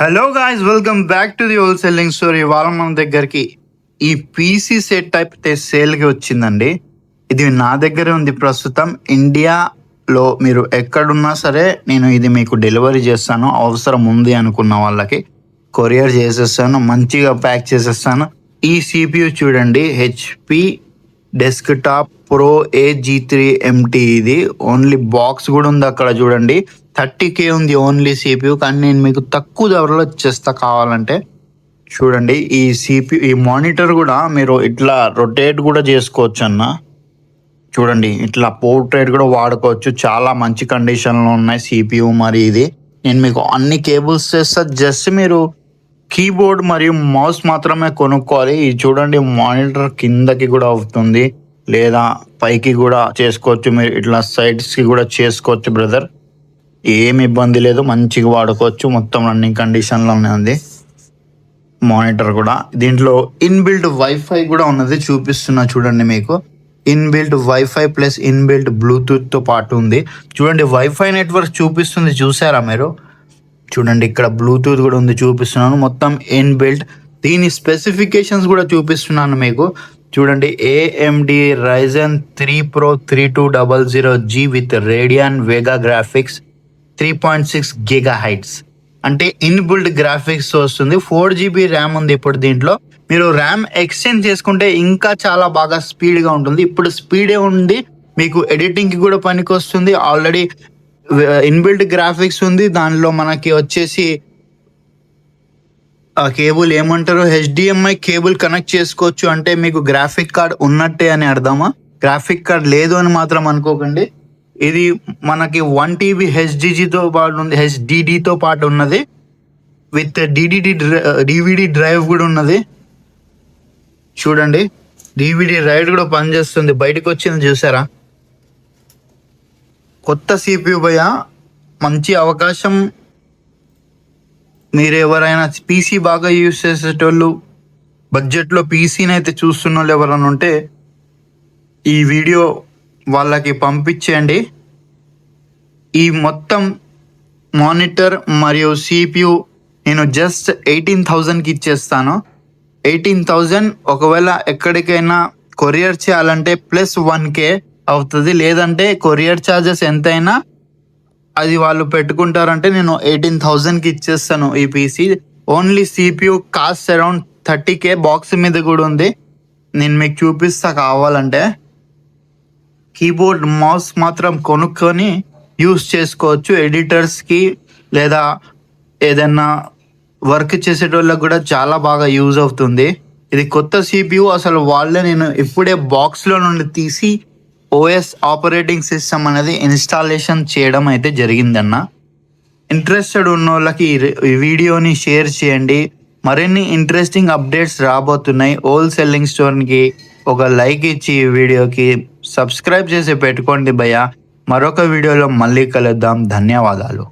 Hello guys welcome back to the whole selling story వాళ్ళ మన దగ్గరికి ఈ పీసీ సెట్ టైప్ సేల్కి వచ్చిందండి. ఇది నా దగ్గర ఉంది ప్రస్తుతం. ఇండియాలో మీరు ఎక్కడున్నా సరే నేను ఇది మీకు డెలివరీ చేస్తాను. అవసరం ఉంది అనుకున్న వాళ్ళకి కొరియర్ చేసేస్తాను. మంచిగా ప్యాక్ చేసేస్తాను. ఈ సిపియు చూడండి. HP desktop pro A G three MT ఇది. ఓన్లీ బాక్స్ కూడా ఉంది అక్కడ చూడండి. థర్టీ కే ఉంది ఓన్లీ సిపియు కానీ నేను మీకు తక్కువ ధరలో చేస్తా కావాలంటే చూడండి. ఈ సిపియు ఈ మానిటర్ కూడా మీరు ఇట్లా రొటేట్ కూడా చేసుకోవచ్చు అన్న చూడండి ఇట్లా పోర్ట్రేట్ కూడా వాడుకోవచ్చు. చాలా మంచి కండిషన్లో ఉన్నాయి సిపియు మరి ఇది. నేను మీకు అన్ని కేబుల్స్ చేస్తా. జస్ట్ మీరు కీబోర్డ్ మరియు మౌస్ మాత్రమే కొనుక్కోవాలి. ఇది చూడండి మానిటర్ కిందకి కూడా అవుతుంది. లేదా పైకి కూడా చేసుకోవచ్చు. మీరు ఇట్లా సైడ్స్కి కూడా చేసుకోవచ్చు బ్రదర్. ఏమి ఇబ్బంది లేదు. మంచిగా వాడుకోవచ్చు. మొత్తం రన్నింగ్ కండిషన్లోనే ఉంది. మానిటర్ కూడా. దీంట్లో ఇన్బిల్ట్ వైఫై కూడా ఉన్నది. చూపిస్తున్నా చూడండి మీకు. ఇన్బిల్ట్ వైఫై ప్లస్ ఇన్బిల్ట్ బ్లూటూత్తో పాటు ఉంది. చూడండి వైఫై నెట్వర్క్ చూపిస్తుంది. చూసారా మీరు? చూడండి ఇక్కడ బ్లూటూత్ కూడా ఉంది చూపిస్తున్నాను. మొత్తం ఇన్బిల్ట్ దీని స్పెసిఫికేషన్స్ కూడా చూపిస్తున్నాను మీకు. చూడండి AMD Ryzen three pro three two double zero G with Radeon Vega graphics three point six giga hertz అంటే ఇన్బిల్డ్ గ్రాఫిక్స్ వస్తుంది. ఫోర్ జీబీ ర్యామ్ ఉంది ఇప్పుడు దీంట్లో. మీరు ర్యామ్ ఎక్స్చేంజ్ చేసుకుంటే ఇంకా చాలా బాగా స్పీడ్గా ఉంటుంది. ఇప్పుడు స్పీడే ఉంది. మీకు ఎడిటింగ్కి కూడా పనికి వస్తుంది ఆల్రెడీ ఇన్బిల్డ్ గ్రాఫిక్స్ ఉంది. దానిలో మనకి వచ్చేసి ఆ కేబుల్ ఏమంటారు? హెచ్డిఎంఐ కేబుల్ కనెక్ట్ చేసుకోవచ్చు అంటే మీకు గ్రాఫిక్ కార్డ్ ఉన్నట్టే అని అర్థమా? గ్రాఫిక్ కార్డ్ లేదు అని మాత్రం అనుకోకండి. ఇది మనకి వన్ టీబీ హెచ్డిజితో పాటు ఉంది. హెచ్డిడితో పాటు ఉన్నది. విత్ డిడిడి డివిడి డ్రైవ్ కూడా ఉన్నది. చూడండి. డివిడి రైడ్ కూడా పనిచేస్తుంది. బయటకు వచ్చింది చూసారా? కొత్త సిపియు భయ మంచి అవకాశం మీరు ఎవరైనా పీసీ బాగా యూజ్ చేసేటోళ్ళు బడ్జెట్లో పీసీని అయితే చూస్తున్న వాళ్ళు ఎవరైనా ఉంటే ఈ వీడియో వాళ్ళకి పంపించేయండి. ఈ మొత్తం మానిటర్ మరియు సిపియు నేను జస్ట్ ఎయిటీన్ థౌజండ్కి ఇచ్చేస్తాను. ఎయిటీన్ థౌజండ్ ఒకవేళ ఎక్కడికైనా కొరియర్ చేయాలంటే ప్లస్ వన్ కే అవుతుంది. లేదంటే కొరియర్ ఛార్జెస్ ఎంతైనా అది వాళ్ళు పెట్టుకుంటారంటే నేను ఎయిటీన్ థౌజండ్కి ఇచ్చేస్తాను ఈ PC. Only CPU cost around thirty K box మీద కూడా ఉంది. నేను మీకు చూపిస్తా కావాలంటే. కీబోర్డ్ మౌస్ మాత్రం కొనుక్కొని యూస్ చేసుకోవచ్చు. ఎడిటర్స్కి లేదా ఏదైనా వర్క్ చేసేటోళ్ళకి కూడా చాలా బాగా యూజ్ అవుతుంది. ఇది కొత్త సిపియు అసలు వాళ్ళే నేను ఇప్పుడే బాక్స్లో నుండి తీసి ఓఎస్ ఆపరేటింగ్ సిస్టమ్ అనేది ఇన్స్టాలేషన్ చేయడం అయితే జరిగిందన్న. ఇంట్రెస్టెడ్ ఉన్న వాళ్ళకి ఈ వీడియోని షేర్ చేయండి. మరిన్ని ఇంట్రెస్టింగ్ అప్డేట్స్ రాబోతున్నాయి. హోల్ సెల్లింగ్ స్టోర్కి ఒక లైక్ ఇచ్చి ఈ వీడియోకి సబ్స్క్రైబ్ చేసి పెట్టుకోండి భయ్య. మరొక వీడియోలో మళ్ళీ కలుద్దాం. ధన్యవాదాలు.